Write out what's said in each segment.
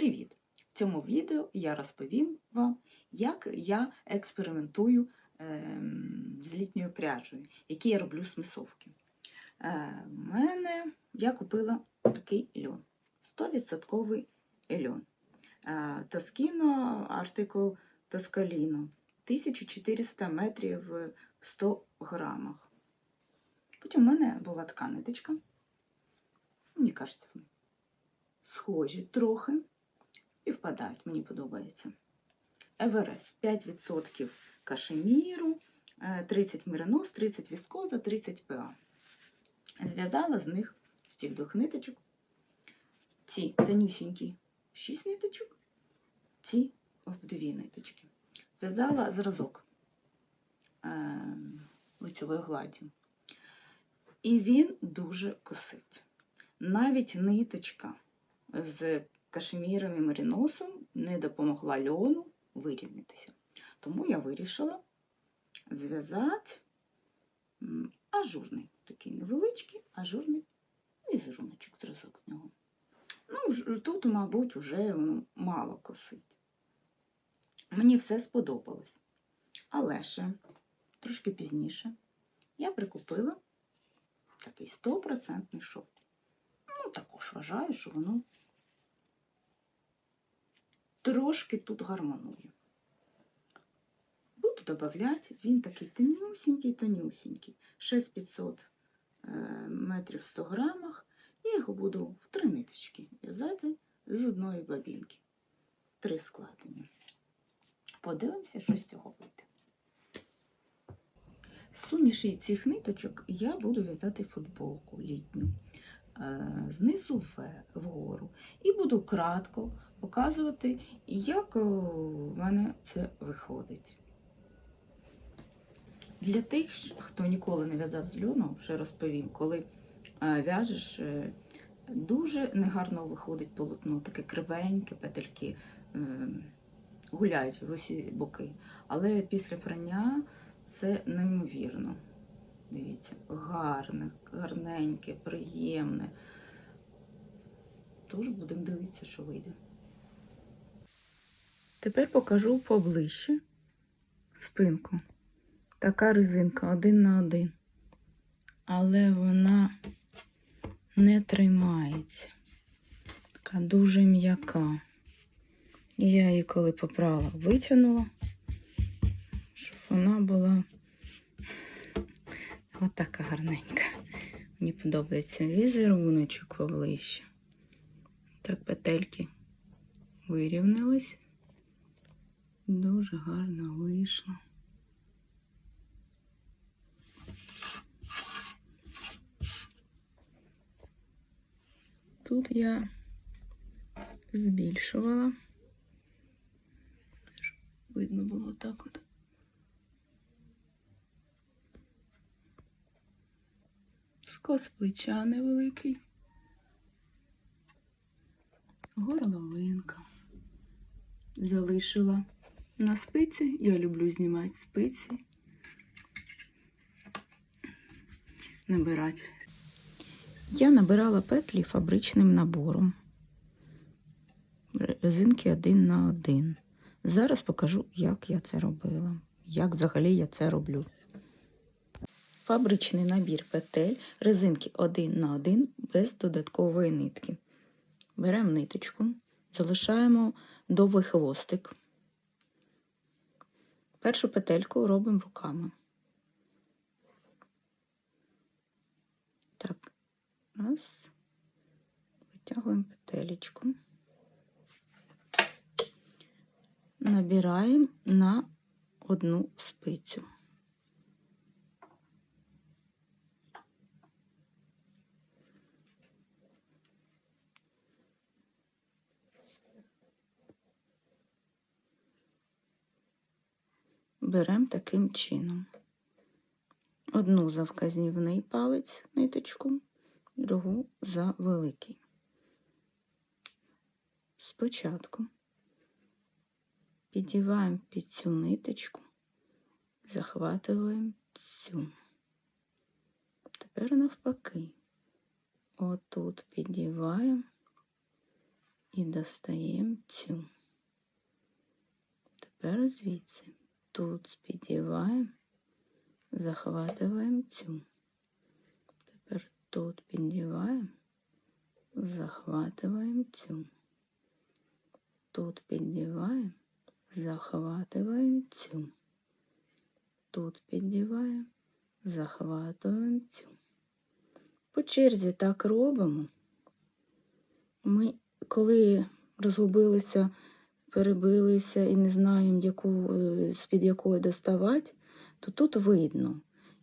Привіт! В цьому відео я розповім вам, як я експериментую ем, з літньою пряжею, які я роблю смисовки. Е, мене я купила такий льон. 100% льон. Е, Тоскіно, артикул Тоскаліно. 1400 метрів в 100 грамах. Потім у мене була така ниточка. Мені кажеться, схожі трохи. Співпадають, мені подобається. Еверест 5% кашеміру, е, 30 меринос, 30 віскоза, 30 ПА. Зв'язала з них з цих двох ниточок. Ці тонюсінькі в 6 ниточок, ці в 2 ниточки. Зв'язала зразок е, лицьовою гладдю. І він дуже косить. Навіть ниточка з кашеміром і мериносом не допомогла льону вирівнятися. Тому я вирішила зв'язати ажурний, такий невеличкий, ажурний візеруночок, зразок з нього. Ну, тут, мабуть, вже воно мало косить. Мені все сподобалось. Але ще трошки пізніше я прикупила такий 100% шовк. Ну, також вважаю, що воно трошки тут гармонує. Буду додавати, він такий тонюсінький, тонюсінький, 6500 е, метрів в 100 грамах. Я його буду в три ниточки в'язати з одної бабінки. Три складення. Подивимося, що з цього вийде. З суміші цих ниточок я буду в'язати футболку літню. е, Знизу вгору. І буду кратко показувати, як о, в мене це виходить. Для тих, хто ніколи не в'язав з льону, вже розповім, коли е, в'яжеш, е, дуже негарно виходить полотно, таке кривеньке, петельки е, гуляють в усі боки. Але після прання це неймовірно. Дивіться, гарне, гарненьке, приємне. Тож будемо дивитися, що вийде. Тепер покажу поближче спинку. Така резинка один на один. Але вона не тримається. Така дуже м'яка. Я її коли попрала, витягнула, щоб вона була отака гарненька. Мені подобається візеруночок поближче. Так петельки вирівнялись. Дуже гарно вийшло. Тут я збільшувала. Щоб Видно було так от. Скос плеча невеликий. Горловинка. Залишила на спиці. Я люблю знімати спиці. Набирати. Я набирала петлі фабричним набором. Резинки один на один. Зараз покажу, як я це робила. Як взагалі я це роблю. Фабричний набір петель, резинки один на один без додаткової нитки. Беремо ниточку, залишаємо довгий хвостик. Першу петельку робимо руками. Так, раз, витягуємо петелечку. Набираємо на одну спицю. Беремо таким чином. Одну за вказівний палець ниточку, другу за великий. Спочатку підіваємо під цю ниточку, захватуємо цю. Тепер навпаки. Отут підіваємо і достаємо цю. Тепер звідси тут спідіваємо, захватуємо цю. Тепер тут піддіваємо, захватуємо цю. Тут піддіваємо, захватуємо цю. Тут піддіваємо, захватуємо цю. По черзі так робимо. Ми, коли розгубилися, перебилися і не знаємо, яку, е, з-під якої доставати, то тут видно.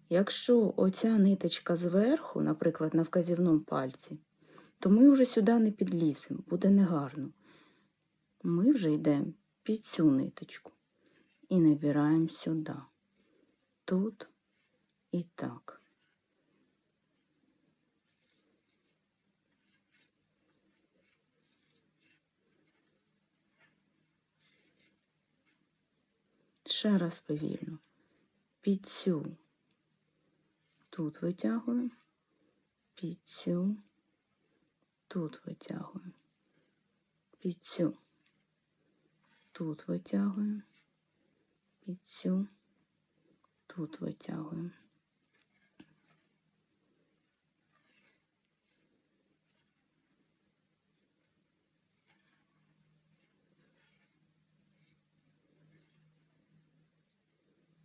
Якщо оця ниточка зверху, наприклад, на вказівному пальці, то ми вже сюди не підліземо, буде негарно. Ми вже йдемо під цю ниточку і набираємо сюди. Тут і так. Ще раз повільно. Під цю. Тут витягуємо, під цю. Тут витягуємо, під цю. Тут витягуємо, під цю. Тут витягуємо.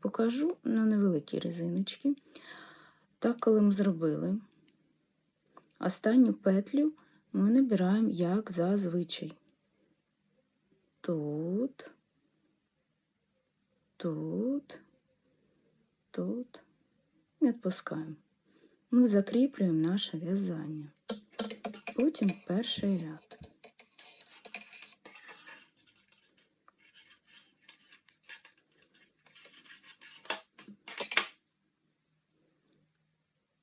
Покажу на невеликій резиночці. Так, коли ми зробили останню петлю, ми набираємо як зазвичай. Тут, тут, тут і відпускаємо. Ми закріплюємо наше в'язання. Потім перший ряд.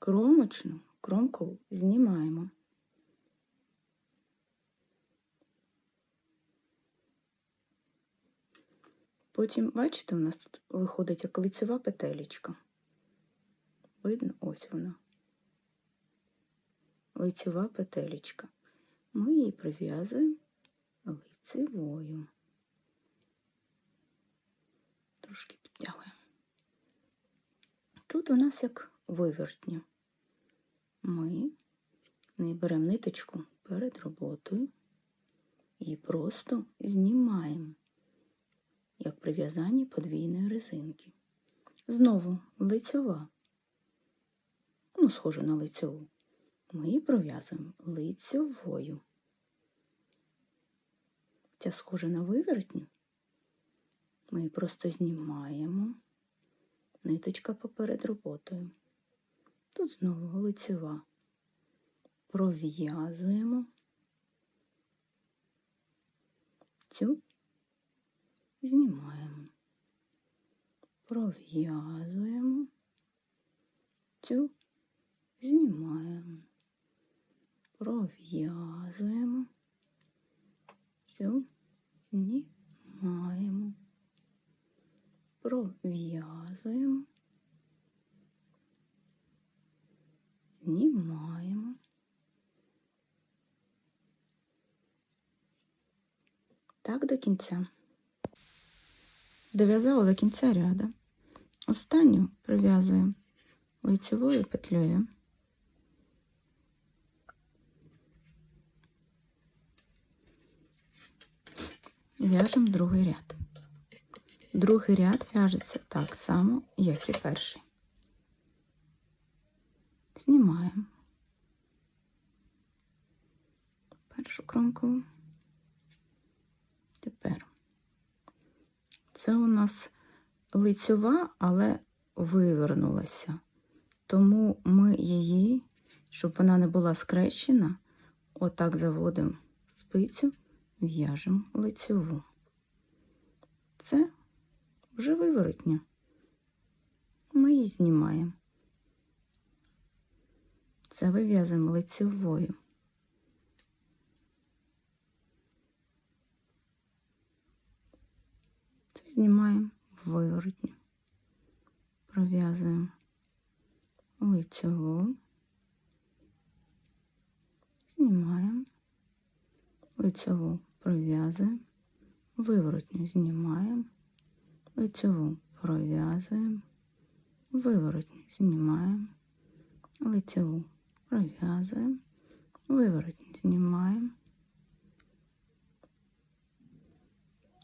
Кромочну кромку знімаємо. Потім, бачите, у нас тут виходить як лицева петелечка. Видно, ось вона. Лицева петелечка. Ми її прив'язуємо лицевою. Трошки підтягуємо. Тут у нас як вивертня. Ми беремо ниточку перед роботою і просто знімаємо, як при в'язанні подвійної резинки. Знову лицьова, ну, схожу на лицьову. Ми її пров'язуємо лицьовою. Ця схожа на вивертню. Ми просто знімаємо ниточка поперед роботою. Тут знову лицева. Пров'язуємо. Цю, знімаємо, пров'язуємо. Цю, знімаємо, пров'язуємо. Цю, знімаємо, пров'язуємо. Знімаємо. Так до кінця. Дов'язала до кінця ряду. Останню прив'язуємо лицевою петлею. В'яжемо другий ряд. Другий ряд в'яжеться так само, як і перший. Знімаємо першу кромку. Тепер це у нас лицьова, але вивернулася. Тому ми її, щоб вона не була скрещена, отак заводимо спицю, в'яжемо лицьову. Це вже виворотня. Ми її знімаємо. Це вив'язуємо лицевою. Це знімаємо виворотню. Пров'язуємо лицеву, знімаємо. Лицеву пров'язуємо, виворотню знімаємо, лицеву пров'язуємо, виворотню знімаємо, лицеву пров'язуємо, виворотню знімаємо.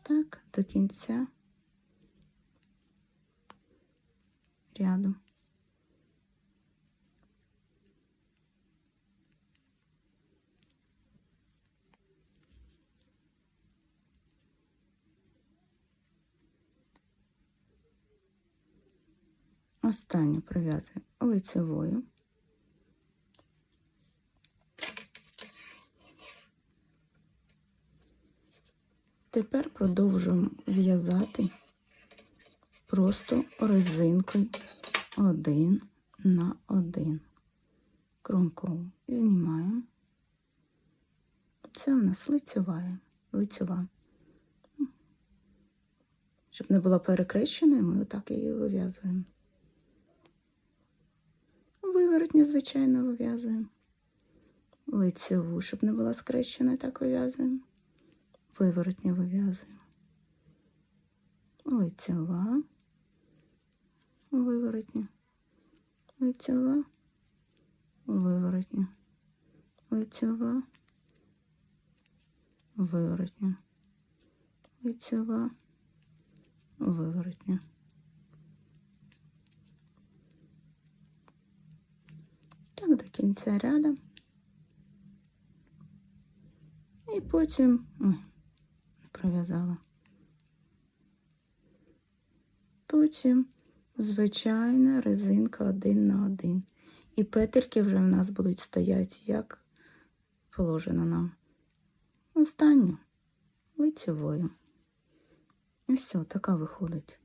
Так, до кінця ряду. Останню пров'язуємо лицевою. Тепер продовжуємо в'язати просто резинкою один на один. Кромкову знімаємо. Це у нас лицева. лицева. Щоб не була перекрещеною, ми отак її вив'язуємо. Виворотню, звичайно, вив'язуємо. Лицеву, щоб не була скрещена, так вив'язуємо. Виворотню вив'язуємо. Лицева. Виворотня. Лицева. Виворотня. Лицева. Виворотня. Лицева. Виворотня. Так, до кінця ряду. І потім. Ой, не пров'язала. Потім звичайна резинка один на один. І петельки вже в нас будуть стояти, як положено нам. Останню лицевою. І все, така виходить.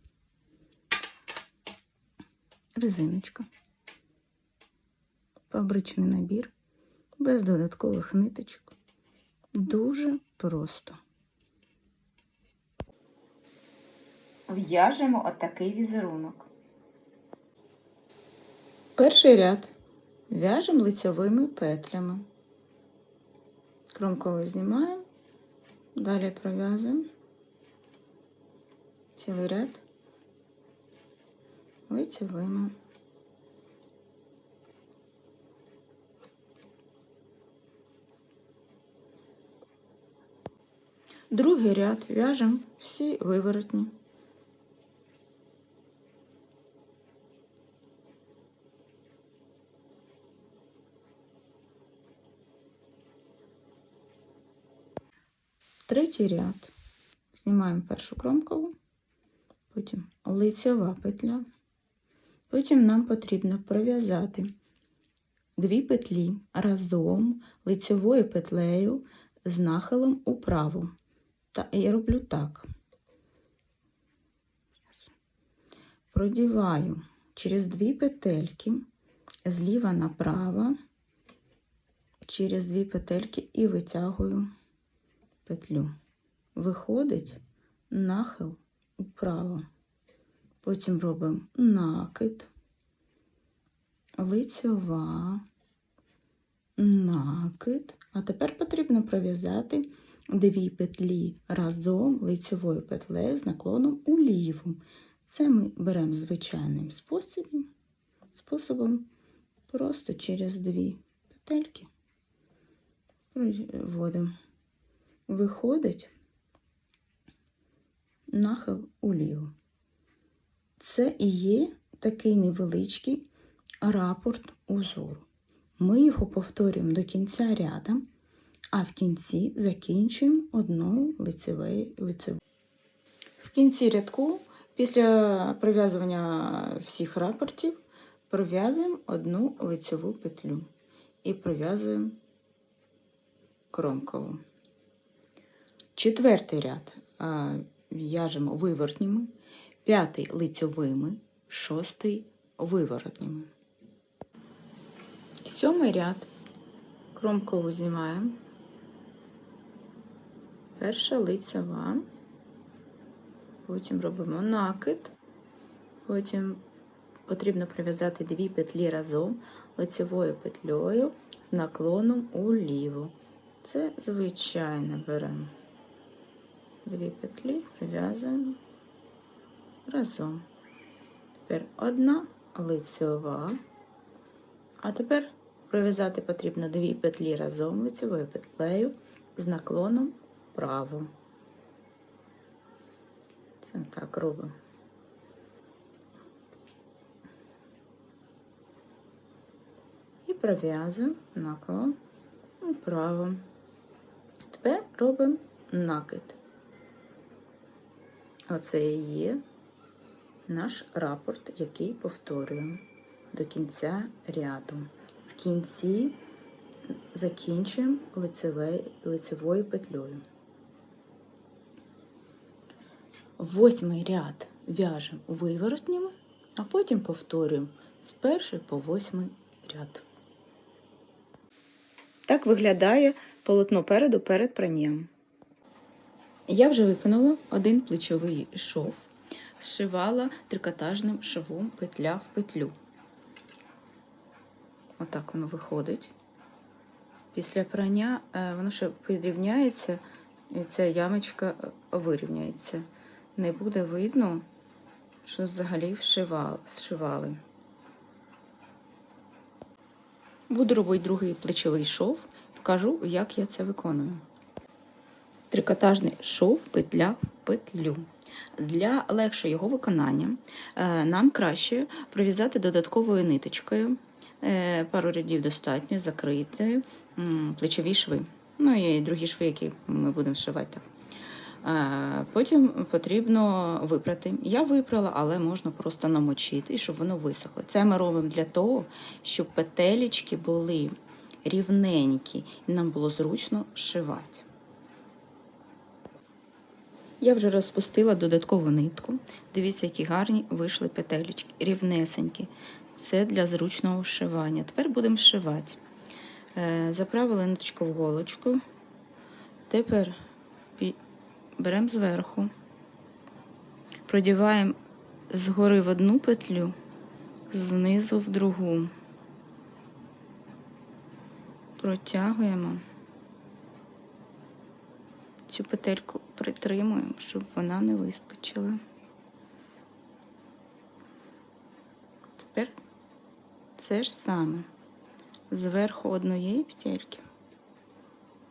Резиночка. Фабричний набір, без додаткових ниточок. Дуже просто. В'яжемо отакий візерунок. Перший ряд в'яжемо лицьовими петлями. Кромково знімаємо, далі пров'язуємо цілий ряд лицьовими. Другий ряд в'яжемо всі виворотні. Третій ряд. Знімаємо першу кромкову, потім лицева петля. Потім нам потрібно пров'язати дві петлі разом лицевою петлею з нахилом управо. Та я роблю так. Продіваю через дві петельки зліва направо, через дві петельки і витягую петлю. Виходить нахил управо. Потім робимо накид, лицьова, накид. А тепер потрібно пров'язати дві петлі разом лицьовою петлею з наклоном уліву. Це ми беремо звичайним способом, способом просто через дві петельки проводимо. Виходить нахил уліву. Це і є такий невеличкий рапорт узору. Ми його повторюємо до кінця ряду, а в кінці закінчуємо одною лицевою лицевою. В кінці рядку, після пров'язування всіх рапортів, пров'язуємо одну лицеву петлю і пров'язуємо кромкову. Четвертий ряд в'яжемо вивертніми, п'ятий лицьовими, шостий виворотніми. Сьомий ряд кромкову знімаємо. Перша лицьова, потім робимо накид, потім потрібно прив'язати дві петлі разом лицевою петлею з наклоном уліво. Це звичайне беремо. Дві петлі прив'язуємо разом. Тепер одна лицьова. А тепер пров'язати потрібно дві петлі разом лицевою петлею з наклоном вправо. Це так робимо. І пров'язуємо наклон вправо. Тепер робимо накид. Оце і є наш рапорт, який повторюємо до кінця ряду. В кінці закінчуємо лицеве, лицевою петлею. Восьмий ряд в'яжемо виворотніми, а потім повторюємо з першої по восьмий ряд. Так виглядає полотно переду перед пранням. Я вже виконала один плечовий шов, зшивала трикотажним швом петля в петлю. Отак воно виходить. Після прання е, воно ще підрівняється, і ця ямочка е, вирівняється. Не буде видно, що взагалі зшивали. Буду робити другий плечовий шов, покажу, як я це виконую. Трикотажний шов петля в петлю. Для легшого його виконання е, нам краще пров'язати додатковою ниточкою. Е, Пару рядів достатньо закрити плечові шви. Ну і другі шви, які ми будемо вшивати. Е, Потім потрібно випрати. Я випрала, але можна просто намочити, щоб воно висохло. Це ми робимо для того, щоб петелечки були рівненькі і нам було зручно шивати. Я вже розпустила додаткову нитку. Дивіться, які гарні вийшли петелечки, рівнесенькі. Це для зручного вшивання. Тепер будемо вшивати. Е, Заправили ниточку в голочку. Тепер беремо зверху, продіваємо згори в одну петлю, знизу в другу. Протягуємо. Цю петельку притримуємо, щоб вона не вискочила. Тепер це ж саме. Зверху однієї петельки,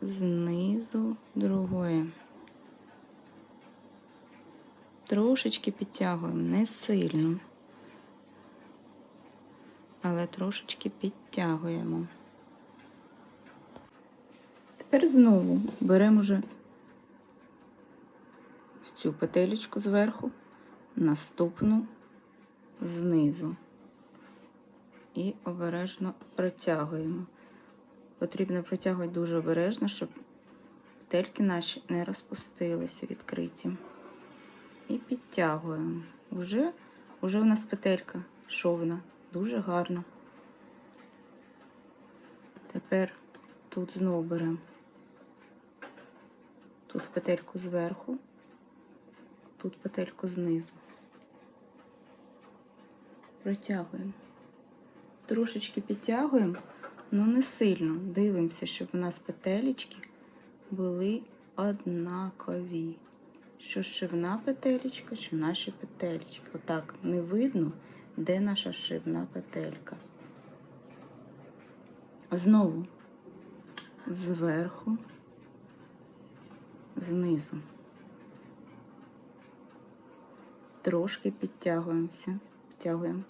знизу другої. Трошечки підтягуємо, не сильно, але трошечки підтягуємо. Тепер знову беремо вже цю петелечку зверху, наступну знизу і обережно протягуємо. Потрібно протягувати дуже обережно, щоб петельки наші не розпустилися відкриті. І підтягуємо. Уже, уже у нас петелька шовна, дуже гарна. Тепер тут знову беремо тут петельку зверху, тут петельку знизу. Протягуємо. Трошечки підтягуємо, але не сильно. Дивимося, щоб у нас петелечки були однакові. Що шивна петелечка, що наші петелечки. Отак не видно, де наша шивна петелька. Знову зверху, знизу. Трошки підтягуємося, підтягуємо.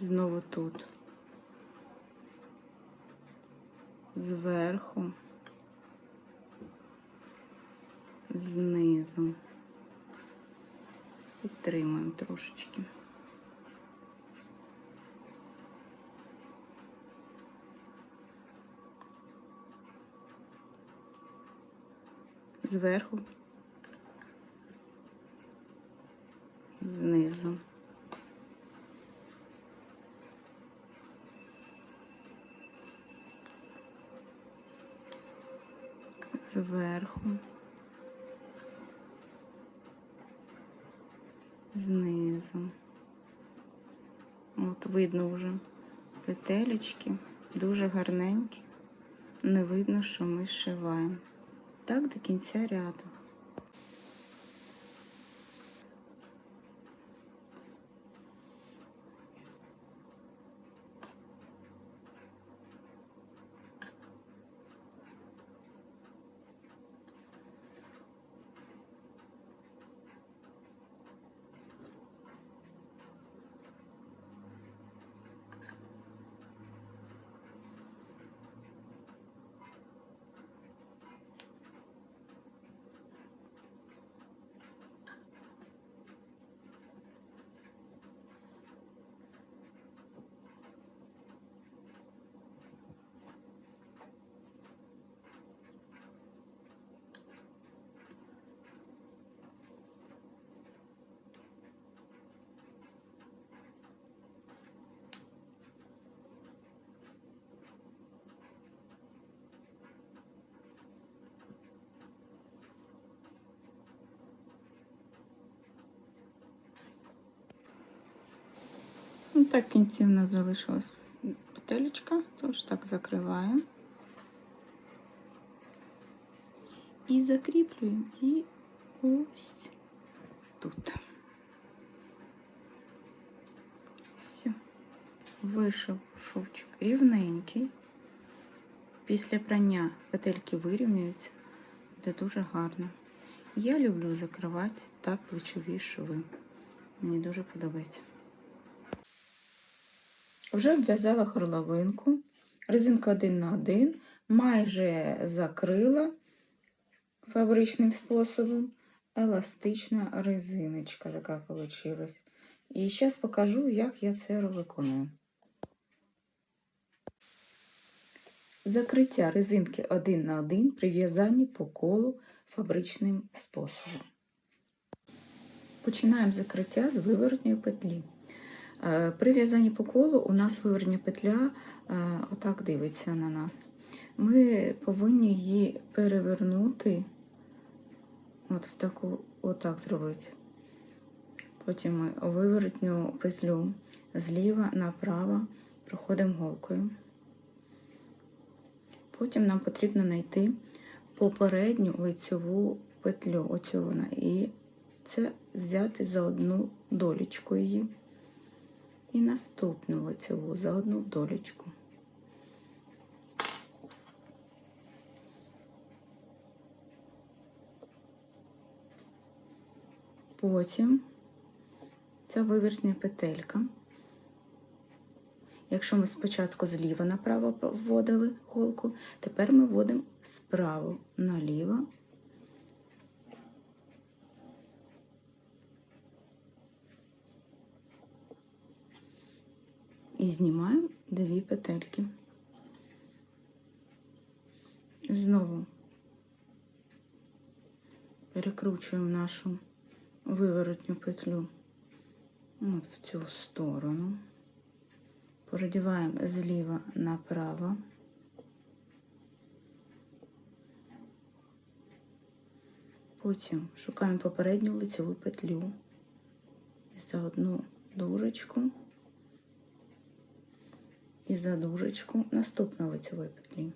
Знову тут. Зверху, знизу. Підтримуємо трошечки. Зверху, знизу. Зверху. Знизу. От видно вже петелечки, дуже гарненькі. не видно, що ми зшиваємо. Так до кінця ряду. Ну, так, в кінці нас залишилась петелечка, тож так закриваємо. І закріплюємо. І ось тут. Все. Вийшов шовчик рівненький. Після прання петельки вирівнюються, буде дуже гарно. Я люблю закривати так плечові шви. Мені дуже подобається. Вже обв'язала горловинку, резинка один на один, майже закрила фабричним способом. Еластична резиночка така вийшла. І зараз покажу, як я це виконую. Закриття резинки один на один при в'язанні по колу фабричним способом. Починаємо закриття з виворотньої петлі. Е, При в'язанні по колу у нас виворотня петля е, отак дивиться на нас. Ми повинні її перевернути, от в таку, отак зробити. Потім ми виворотню петлю зліва направо проходимо голкою. Потім нам потрібно знайти попередню лицьову петлю, оцю вона, і це взяти за одну долічку її. І наступну лицеву за одну долічку. Потім ця вивертня петелька. Якщо ми спочатку зліва направо вводили голку, тепер ми вводимо справа наліво. І знімаємо дві петельки. Знову перекручуємо нашу виворотню петлю от в цю сторону, продіваємо зліва направо. Потім шукаємо попередню лицеву петлю за одну дужечку і за дужечку наступної лицевої петлі.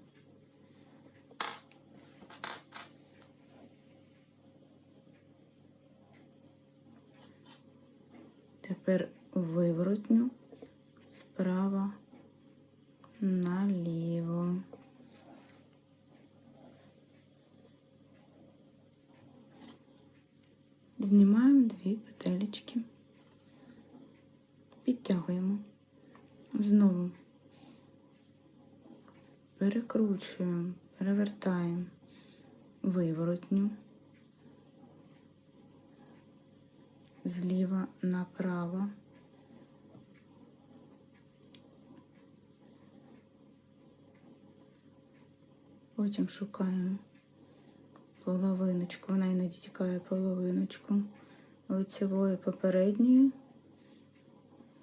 Тепер виворотню справа наліво. Знімаємо дві петелечки, підтягуємо знову перекручуємо, перевертаємо виворотню. Зліва направо. Потім шукаємо половиночку, вона іноді тікає половиночку. Лицевої попередньої,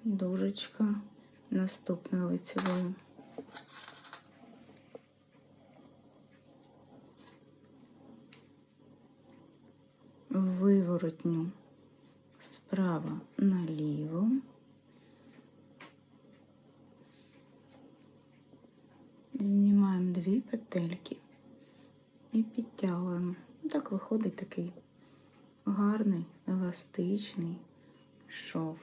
дужечка. Наступної лицевої. Виворотню справа наліво. Знімаємо дві петельки і підтягуємо. Так виходить такий гарний, еластичний шов.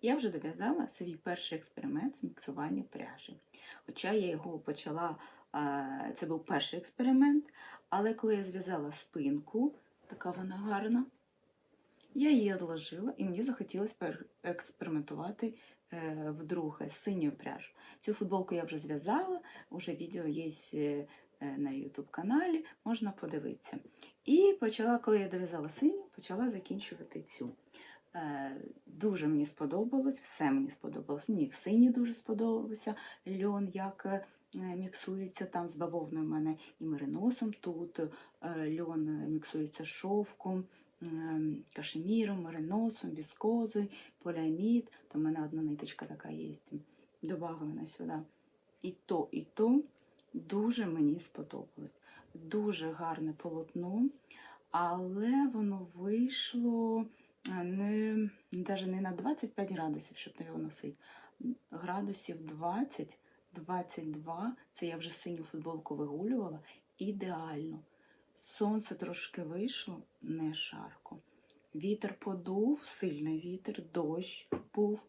Я вже дов'язала свій перший експеримент з міксування пряжі. Хоча я його почала, це був перший експеримент, але коли я зв'язала спинку, така вона гарна, я її відложила і мені захотілося експериментувати е, вдруге з синьою пряжею. Цю футболку я вже зв'язала, вже відео є е, на YouTube каналі, можна подивитися. І почала, коли я дов'язала синю, почала закінчувати цю. Е, Дуже мені сподобалось, все мені сподобалось. Мені в сині дуже сподобався льон, як міксується там з бавовною в мене і мериносом. Тут е, льон е, міксується шовком, ем, кашеміром, мериносом, віскозою, поліамід. Там в мене одна ниточка така є, добавлена сюди. І то, і то дуже мені сподобалось. Дуже гарне полотно, але воно вийшло не, навіть не на 25 градусів, щоб його носити. Градусів 20-22, це я вже синю футболку вигулювала, ідеально. Сонце трошки вийшло, не жарко. Вітер подув, сильний вітер, дощ був.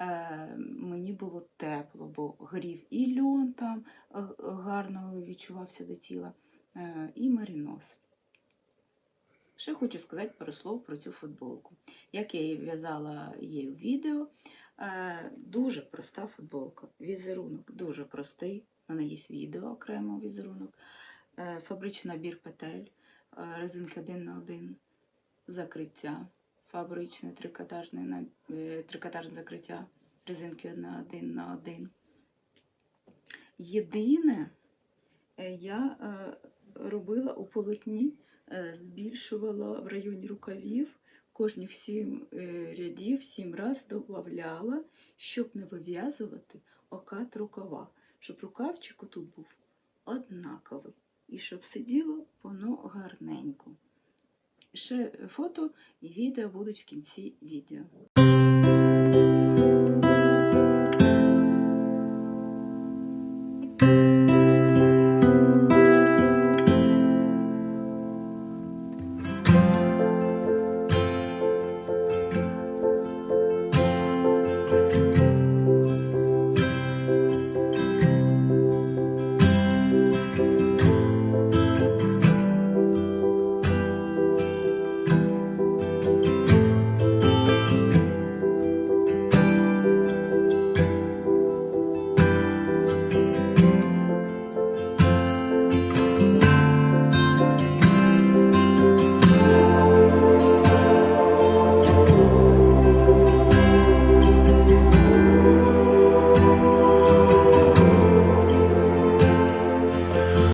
Е, мені було тепло, бо грів і льон там е, гарно відчувався до тіла, е, і марінос. Ще хочу сказати пару слов про цю футболку. Як я її в'язала є в відео. Е, дуже проста футболка. Візерунок дуже простий. У мене є відео окремо візерунок. Е, фабричний набір петель, е, резинки 1 на 1, закриття, фабричне трикотажне, трикотажне закриття, резинки на 1 на 1. Єдине, я робила у полотні, збільшувала в районі рукавів, кожних 7 рядів, 7 раз додавала, щоб не вив'язувати окат рукава, щоб рукавчик тут був однаковий. І щоб сиділо воно гарненько. Ще фото і відео будуть в кінці відео.